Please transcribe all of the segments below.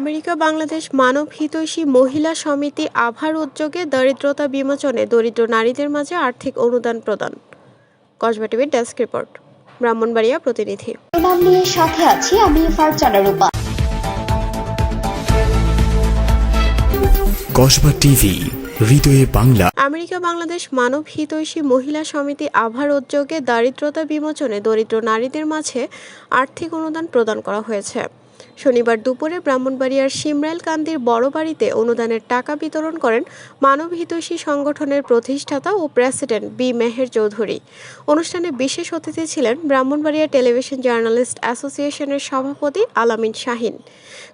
America Bangladesh মানব হিতৈষী মহিলা সমিতি আভার উদ্যোগে দরিদ্রতা বিমোচনে দরিদ্র নারীদের মাঝে আর্থিক অনুদান প্রদান। কসবা টিভির ডেস্ক রিপোর্ট ব্রাহ্মণবাড়িয়া প্রতিনিধি। নাম নিয়ে সাথে আছি আমি ফারজানা রূপা। কসবা টিভি হৃদয়ে বাংলা। আমেরিকা বাংলাদেশ মানব হিতৈষী মহিলা সমিতি আভার উদ্যোগে দারিদ্রতা বিমোচনে দরিদ্র নারীদের মাঝে আর্থিক অনুদান প্রদান করা হয়েছে। শনিবার দুপুরে ব্রাহ্মণবাড়িয়ার সিমরাইল কান্দির বড় বাড়িতে অনুদানের টাকা বিতরণ করেন মানব হিতৈষী সংগঠনের প্রতিষ্ঠাতা ও প্রেসিডেন্ট বি মেহের চৌধুরী। অনুষ্ঠানে বিশেষ অতিথি ছিলেন ব্রাহ্মণবাড়িয়া টেলিভিশন জার্নালিস্ট অ্যাসোসিয়েশনের সভাপতি আলামিন শাহিন,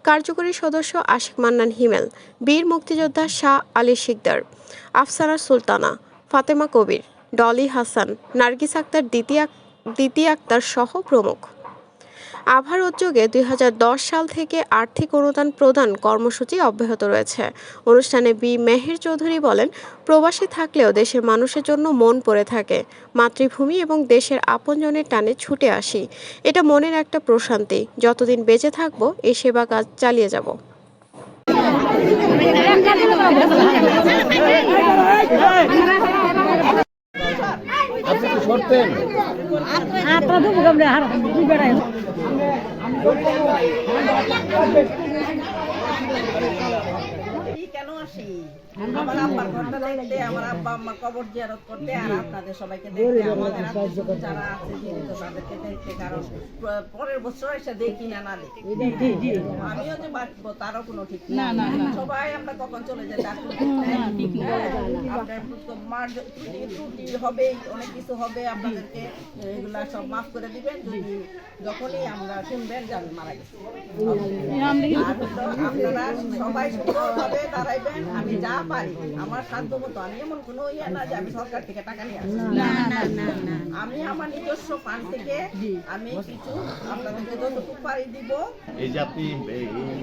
কার্যকরী সদস্য আশিক মান্নান হিমেল, বীর মুক্তিযোদ্ধা শাহ আলী শিকদার, আফসানা সুলতানা, ফাতেমা কবির, ডলি হাসান, নার্গিস আক্তার, দ্বিতীয় দ্বিতীয় আক্তার সহ প্রমুখ। আভার উদ্যোগে দুই হাজার দশ সাল থেকে আর্থিক অনুদান প্রদান কর্মসূচি অব্যাহত রয়েছে। অনুষ্ঠানে বি. মেহের চৌধুরী বলেন, প্রবাসী থাকলেও দেশের মানুষের জন্য মন পড়ে থাকে। মাতৃভূমি এবং দেশের আপনজনের টানে ছুটে আসি। এটা মনের একটা প্রশান্তি। যতদিন বেঁচে থাকব, এই সেবা কাজ চালিয়ে যাব। আপনি সরতেন আপনার তো মুখে কি বেড়ায় কেন আসি আমার আব্বার ঘরটা দেখতে আমার আব্বা আম্মা কবর জিয়ারত করতে আর আপনাদের সবাইকে দেখতে আমাদের যারা আছে জীবিত তাদেরকে দেখতে কারণ পরের বছর এসে দেখি না না দেখি আমিও যে বাঁচবো তারও কোনো ঠিক না সবাই আমরা কখন চলে যাই ডাক্তার দেখতে আপনার তো মার যে ত্রুটি অনেক কিছু হবে আপনাদেরকে এগুলা সব মাফ করে দিবেন যদি যখনই আমরা শুনবেন যে আমি মারা গেছি আপনারা সবাই সুন্দরভাবে দাঁড়াইবেন আমি যা পারি আমার সাধ্য মতো আমি এমন কোনো ইয়ে না যে আমি সরকার থেকে টাকা নিয়ে আসি আমি আমার নিজস্ব ফান্ড থেকে আমি কিছু আপনাদেরকে যতটুকু পারি দিব এই যে আপনি এই এই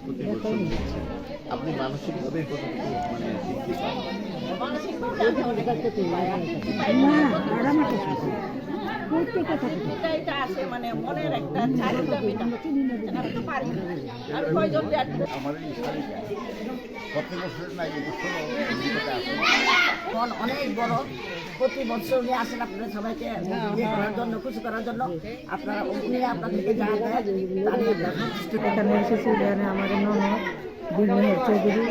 প্রতি বছর আপনি মানসিকভাবে কতটুকু মানে আমার অনেক বড় প্রতি বছর উনি আসেন আপনাদের সবাইকে করার জন্য খুশি করার জন্য আপনারা উনি আপনাদেরকে যা দেয় নিয়ে আপনারা বীরমেহের চৌধুরী,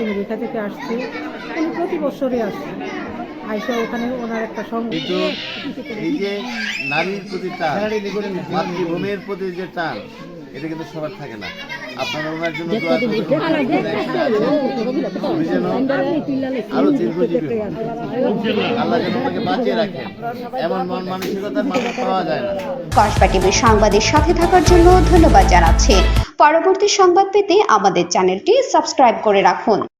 আমেরিকা থেকে আসছে। উনি প্রতি আইসা ওখানে ওনার একটা সঙ্গ। এই যে নারীর প্রতি টান মাতৃভূমির প্রতি যে টান এটা কিন্তু সবার থাকে না। আপনারা ওনার জন্য দোয়া করবেন। উনি যেন আরও দীর্ঘজীবী আল্লাহ যেন ওনাকে বাঁচিয়ে রাখেন। এমন মন মানসিকতার মানুষ পাওয়া যায় না। কসবা টিভির সংবাদের সাথে থাকার জন্য ধন্যবাদ জানাচ্ছি। পরবর্তী সংবাদ পেতে আমাদের চ্যানেলটি সাবস্ক্রাইব করে রাখুন।